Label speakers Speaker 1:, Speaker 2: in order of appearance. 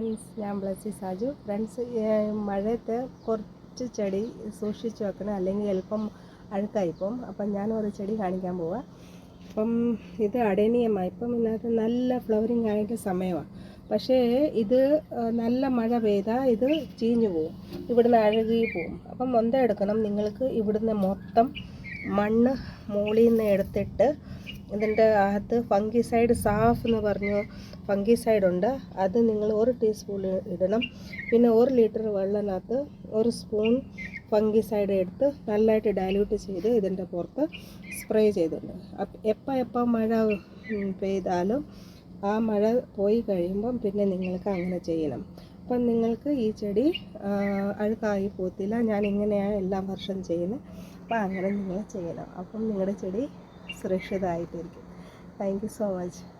Speaker 1: Friends ഞാൻ Blessy Saju. Friends മഴയത്ത് കുറച്ച് ചെടി സൂക്ഷിച്ച് വെക്കണം. അല്ലെങ്കിൽ എളുപ്പം അഴുക്കായിപ്പോവും അപ്പം ഞാൻ ഒരു ചെടി കാണിക്കാൻ പോവാം. അപ്പം ഇത് അടേനിയമാണ് ഇപ്പം ഇതിനകത്ത് നല്ല ഫ്ലവറിങ് ആയിട്ട് സമയമാണ് പക്ഷേ ഇത് നല്ല മഴ പെയ്താൽ ഇത് ചീഞ്ഞു പോവും. ഇവിടുന്ന് അഴുകി പോവും. അപ്പം മൊന്ത എടുക്കണം. നിങ്ങൾക്ക് ഇവിടുന്ന് മൊത്തം മണ്ണ് മുകളിൽ നിന്ന് എടുത്തിട്ട് ഇതിന്റെ അകത്ത് ഫംഗിസൈഡ് സാഫ് എന്ന് പറഞ്ഞു ഫംഗിസൈഡ് ഉണ്ട്. അത് നിങ്ങൾ ഒരു ടീസ്പൂൺ ഇടണം. പിന്നെ ഒരു ലിറ്റർ വെള്ളത്തിനകത്ത് ഒരു സ്പൂൺ ഫംഗിസൈഡ് എടുത്ത് നല്ലതായിട്ട് ഡയലൂട്ട് ചെയ്ത് ഇതിന്റെ പുറത്ത് സ്പ്രേ ചെയ്തിട്ടുണ്ട്. എപ്പോൾ എപ്പോൾ മഴ പെയ്താലും ആ മഴ പോയി കഴിയുമ്പം പിന്നെ നിങ്ങൾക്ക് അങ്ങനെ ചെയ്യണം. അപ്പം നിങ്ങൾക്ക് ഈ ചെടി അഴുക്കായി പോകത്തില്ല ഞാൻ ഇങ്ങനെയാണ് എല്ലാ വർഷം ചെയ്യുന്നത്. അപ്പം അങ്ങനെ നിങ്ങൾ ചെയ്യണം. അപ്പം നിങ്ങളുടെ ചെടി സുരക്ഷിതമായിട്ടിരിക്കും. Thank you so much